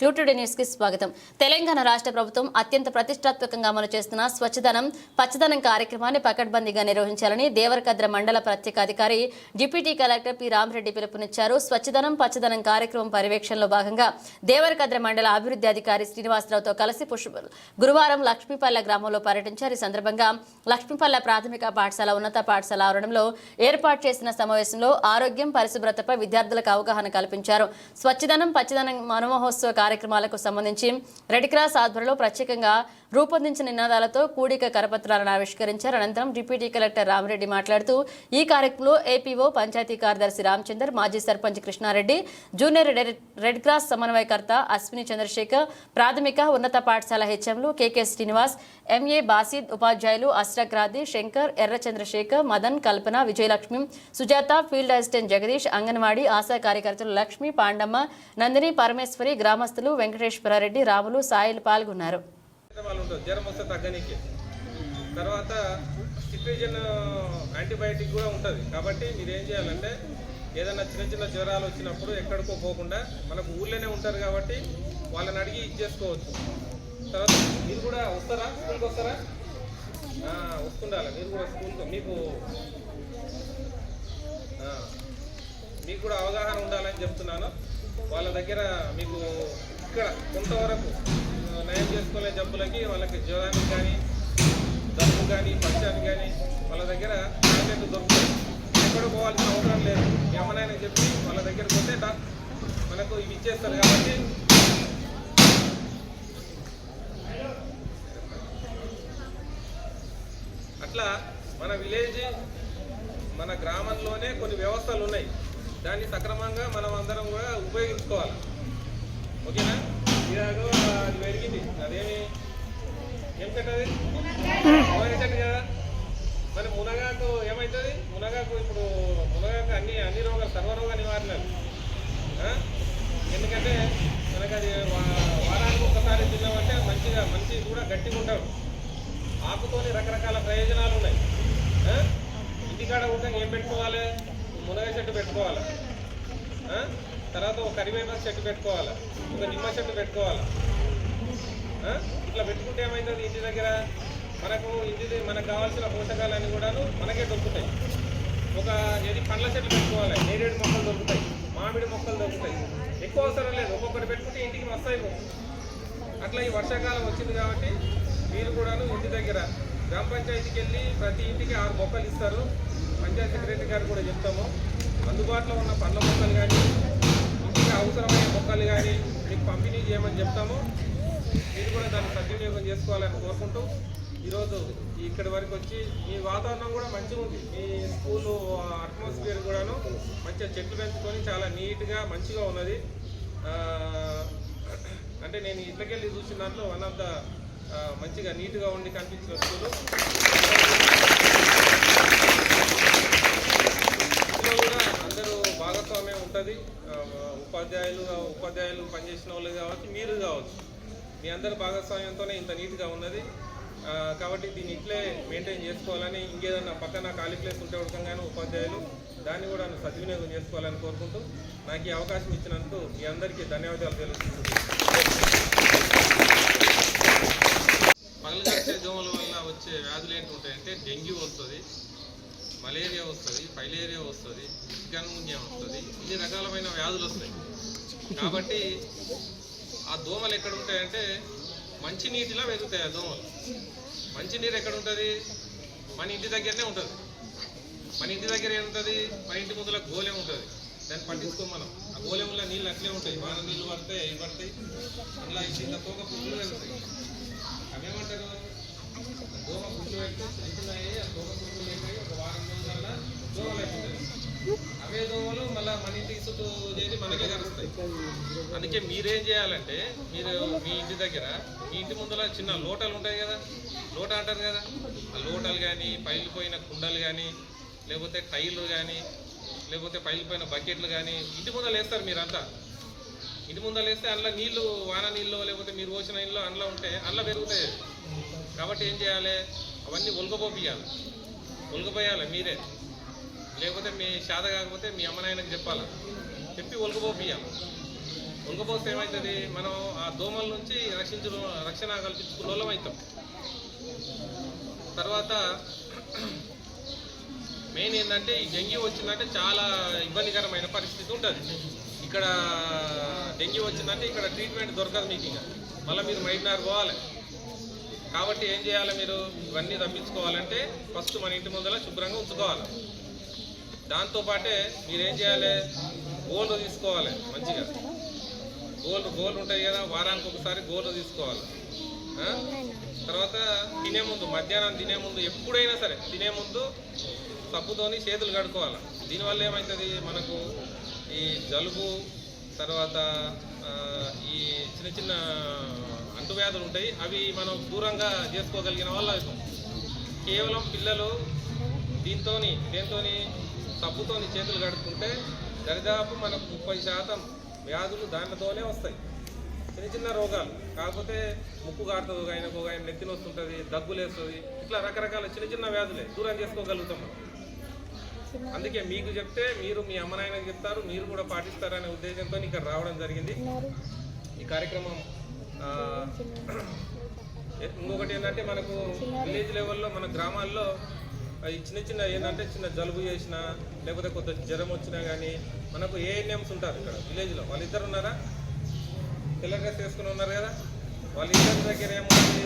ట్యూటుడే న్యూస్కి స్వాగతం. తెలంగాణ రాష్ట్ర ప్రభుత్వం అత్యంత ప్రతిష్టాత్మకంగా అమలు చేస్తున్న స్వచ్ఛదనం పచ్చదనం కార్యక్రమాన్ని పకడ్బందీగా నిర్వహించాలని దేవరకద్ర మండల ప్రత్యేక అధికారి డిప్యూటీ కలెక్టర్ పి. రామరెడ్డి పిలుపునిచ్చారు. స్వచ్ఛదనం పచ్చదనం కార్యక్రమం పర్యవేక్షణలో భాగంగా దేవరకద్ర మండల అభివృద్ధి అధికారి శ్రీనివాసరావుతో కలిసి పుష్ప గురువారం లక్ష్మీపల్లె గ్రామంలో పర్యటించారు. ఈ సందర్భంగా లక్ష్మీపల్లె ప్రాథమిక పాఠశాల ఉన్నత పాఠశాల ఆవరణంలో ఏర్పాటు చేసిన సమావేశంలో ఆరోగ్యం పరిశుభ్రతపై విద్యార్థులకు అవగాహన కల్పించారు. స్వచ్ఛదనం పచ్చదనం మనమహోత్సవ కార్యక్రమాలకు సంబంధించి రెడ్ క్రాస్ ఆధ్వర్యంలో ప్రత్యేకంగా రూపొందించిన నినాదాలతో కూడిక కరపత్రాలను ఆవిష్కరించారు. అనంతరం డిప్యూటీ కలెక్టర్ రామరెడ్డి మాట్లాడుతూ ఈ కార్యక్రమంలో ఏపీఓ పంచాయతీ కార్యదర్శి రామచందర్ మాజీ sarpanch Krishna Reddy junior red- cross సమన్వయకర్త అశ్విని చంద్రశేఖర్ ప్రాథమిక ఉన్నత పాఠశాల హెచ్ఎంలు K K Srinivas M A Basid ఉపాధ్యాయులు అష్టగ్రాది రాధి శంకర్ ఎర్ర చంద్రశేఖర్ మదన్ కల్పన విజయలక్ష్మి సుజాత ఫీల్డ్ అసిస్టెంట్ జగదీష్ అంగన్వాడీ ఆశా కార్యకర్తలు లక్ష్మి పాండమ్మ నందిని పరమేశ్వరి గ్రామస్తులు వెంకటేశ్వరారెడ్డి రాములు సాయిలు పాల్గొన్నారు. జ్వరం వస్తే తర్వాత సిట్రిజన్ యాంటీబయాటిక్ కూడా ఉంటుంది. కాబట్టి మీరు ఏం చేయాలంటే ఏదైనా చిన్న చిన్న జ్వరాలు వచ్చినప్పుడు ఎక్కడికో పోకుండా మనకు ఊళ్ళోనే ఉంటారు కాబట్టి వాళ్ళని అడిగి ఇచ్చేసుకోవచ్చు తర్వాత మీరు కూడా వస్తారా? స్కూల్కి వస్తారా? వస్తుండాలి. మీరు కూడా స్కూల్కి మీకు మీకు కూడా అవగాహన ఉండాలని చెప్తున్నాను. వాళ్ళ దగ్గర మీకు ఇక్కడ కొంతవరకు నయం చేసుకునే జబ్బులకి వాళ్ళకి జ్వరానికి కానీ దప్పు కానీ పక్షానికి కానీ వాళ్ళ దగ్గర టాబ్లెట్ దొరుకుతాయి. ఎక్కడ పోవాల్సిన అవసరం లేదు. ఏమనైనా చెప్పి వాళ్ళ దగ్గరకు పోతే మనకు ఇవి ఇచ్చేస్తారు కాబట్టి. అట్లా మన విలేజ్ మన గ్రామంలోనే కొన్ని వ్యవస్థలు ఉన్నాయి. దాన్ని సక్రమంగా మనం అందరం కూడా ఉపయోగించుకోవాలి. ఓకేనా? ఇలాగో అది పెరిగింది అదేమి? ఏం చెట్టు అది? మునగ చెట్టు కదా? మరి మునగాకు ఏమవుతుంది మునగాకు ఇప్పుడు మునగాకు అన్ని అన్ని రోగాలు సర్వరోగ నివారణలు. ఎందుకంటే మనకు అది వారానికి ఒకసారి తిన్నామంటే మంచిగా మంచి కూడా గట్టిగా ఉంటాడు ఆకుతోని రకరకాల ప్రయోజనాలు ఉన్నాయి. ఇంటికాడ ఉంటే ఏం పెట్టుకోవాలి? మునగ చెట్టు పెట్టుకోవాలి. తర్వాత ఒక కరివేపాకు చెట్టు పెట్టుకోవాలి? ఒక నిమ్మ చెట్టు పెట్టుకోవాలి? ఇట్లా పెట్టుకుంటే ఏమైతుంది ఇంటి దగ్గర? మనకు ఇంటి మనకు కావాల్సిన పోషకాలన్నీ కూడాను మనకే దొరుకుతాయి. ఒక ఏది పండ్ల చెట్లు పెట్టుకోవాలి. నేరేడు మొక్కలు దొరుకుతాయి. మామిడి మొక్కలు దొరుకుతాయి. ఎక్కువ అవసరం లేదు. ఒక్కొక్కటి పెట్టుకుంటే ఇంటికి మస్తు అయిపోతుంది. అట్లా ఈ వర్షాకాలం వచ్చింది కాబట్టి మీరు కూడాను ఇంటి దగ్గర గ్రామ పంచాయతీకి వెళ్ళి ప్రతి ఇంటికి ఆరు మొక్కలు ఇస్తారు. పంచాయతీ సెక్రటరీ గారు కూడా చెప్తాము. అందుబాటులో ఉన్న పండ్ల మొక్కలు కానీ ఇంటికి అవసరమైన మొక్కలు కానీ మీకు పంపిణీ చేయమని చెప్తాము. మీరు కూడా దాన్ని సద్వినియోగం చేసుకోవాలని కోరుకుంటూ ఈరోజు ఇక్కడి వరకు వచ్చి మీ వాతావరణం కూడా మంచిగా ఉంది. మీ స్కూల్ అట్మాస్ఫియర్ కూడాను మంచిగా చెట్లు పెంచుకొని చాలా నీట్గా మంచిగా ఉన్నది. అంటే నేను ఇట్లకెళ్ళి చూసిన దాంట్లో వన్ ఆఫ్ ద మంచిగా నీట్గా ఉండి కనిపించిన స్కూలు. ఇందులో కూడా భాగస్వామ్యం ఉంటుంది. ఉపాధ్యాయులు ఉపాధ్యాయులు పనిచేసిన వాళ్ళు కావచ్చు మీరు కావచ్చు. మీ అందరి భాగస్వామ్యంతోనే ఇంత నీట్గా ఉన్నది. కాబట్టి దీన్ని ఇట్లే మెయింటైన్ చేసుకోవాలని ఇంకేదన్నా పక్కన ఖాళీ ప్లేస్ ఉంటే ఉడకంగానే ఉపాధ్యాయులు దాన్ని కూడా సద్వినియోగం చేసుకోవాలని కోరుకుంటూ నాకు ఈ అవకాశం ఇచ్చినందుకు మీ అందరికీ ధన్యవాదాలు తెలుస్తున్నాను పగలగట్టే దోమల వల్ల వచ్చే వ్యాధులు ఏంటి ఉంటాయంటే డెంగ్యూ వస్తుంది. మలేరియా వస్తుంది ఫైలేరియా వస్తుంది చికన్గున్యా వస్తుంది ఇన్ని రకాలమైన వ్యాధులు వస్తాయి. కాబట్టి ఆ దోమలు ఎక్కడ ఉంటాయంటే మంచి నీటిలో పెరుగుతాయి ఆ దోమలు. మంచి నీరు ఎక్కడ ఉంటుంది? మన ఇంటి దగ్గరనే ఉంటుంది. మన ఇంటి దగ్గర ఏముంటుంది? మన ఇంటి ముందుల గోలెం ఉంటుంది. దాన్ని పట్టించుకోం మనం. ఆ గోలెంలో నీళ్ళు అట్లే ఉంటాయి. వాన నీళ్ళు పడతాయి అవి పడతాయి. అట్లా ఇంత తోక పువ్వులు వెళ్తాయి. అవేమంటారు? దోమ దోమ ఒక వారం దోమలు అయిపోతాయి అవే దోమలు మళ్ళీ మన ఇంటికి చుట్టూ చేసి మనకే కలుస్తాయి అందుకే మీరేం చేయాలంటే మీరు మీ ఇంటి దగ్గర మీ ఇంటి ముందర చిన్న లోటలు ఉంటాయి కదా? లోట అంటారు కదా? ఆ లోటలు కానీ పైలిపోయిన కుండలు కానీ లేకపోతే టైర్లు కానీ లేకపోతే పైలిపోయిన బకెట్లు కానీ ఇంటి ముందర వేస్తారు మీరంతా. ఇంటి ముందర వేస్తే అందులో నీళ్ళు వాన నీళ్ళు లేకపోతే మీరు పోసిన నీళ్ళు అందులో ఉంటే అందులో పెరుగుతాయి. కాబట్టి ఏం చేయాలి? అవన్నీ ఉలగబోపియాలి ఒలగపోయాలి మీరే. లేకపోతే మీ శాద కాకపోతే మీ అమ్మనాయనకు చెప్పాలి. చెప్పి ఒలగపోపియాలి వంగపోస్తే ఏమవుతుంది మనం ఆ దోమల నుంచి రక్షించడం రక్షణ కల్పించుకున్న అవుతాం తర్వాత మెయిన్ ఏంటంటే ఈ డెంగ్యూ వచ్చిందంటే చాలా ఇబ్బందికరమైన పరిస్థితి ఉంటుంది. ఇక్కడ డెంగ్యూ వచ్చిందంటే ఇక్కడ ట్రీట్మెంట్ దొరకదు మీకు ఇంకా. మళ్ళీ మీరు మైడినార్ పోవాలి. కాబట్టి ఏం చేయాలి మీరు? ఇవన్నీ తప్పించుకోవాలంటే ఫస్ట్ మన ఇంటి ముందర శుభ్రంగా ఉంచుకోవాలి. దాంతోపాటే మీరేం చేయాలి? గోల్డ్ తీసుకోవాలి మంచిగా. గోల్డ్ గోల్డ్ ఉంటాయి కదా వారానికి ఒకసారి గోల్డ్ తీసుకోవాలి. తర్వాత తినే ముందు మధ్యాహ్నం తినే ముందు ఎప్పుడైనా సరే తినే ముందు సబ్బుతోని చేతులు కడుక్కోవాలి. దీనివల్ల ఏమవుతుంది మనకు ఈ జలుబు తర్వాత ఈ చిన్న చిన్న అంటువ్యాధులు ఉంటాయి అవి మనం దూరంగా చేసుకోగలిగిన వాళ్ళు అవుతాం. కేవలం పిల్లలు దీంతో దేంతోని సబ్బుతోని చేతులు కడుక్కుంటే దరిదాపు మనకు ముప్పై శాతం వ్యాధులు దానితోనే వస్తాయి. చిన్న చిన్న రోగాలు. కాకపోతే ముక్కు కాడుతుంది ఆయనకు ఆయన నెత్తిన వస్తుంటుంది దగ్గులేస్తుంది ఇట్లా రకరకాల చిన్న చిన్న వ్యాధులే. దూరం చేసుకోగలుగుతాం మనం. అందుకే మీకు చెప్తే మీరు మీ అమ్మనాయనకు చెప్తారు మీరు కూడా పాటిస్తారనే ఉద్దేశంతో ఇక్కడ రావడం జరిగింది. ఈ కార్యక్రమం ఇంకొకటి ఏంటంటే మనకు విలేజ్ లెవెల్లో మన గ్రామాల్లో ఈ చిన్న చిన్న ఏంటంటే చిన్న జలుబు చేసినా లేకపోతే కొత్త జ్వరం వచ్చినా కానీ మనకు ఏఎన్ఎంస్ ఉంటారు ఇక్కడ విలేజ్లో వాళ్ళిద్దరు ఉన్నారా? తెల్ల డ్రెస్ వేసుకుని ఉన్నారు కదా? వాళ్ళిద్దరి దగ్గర ఏముంది?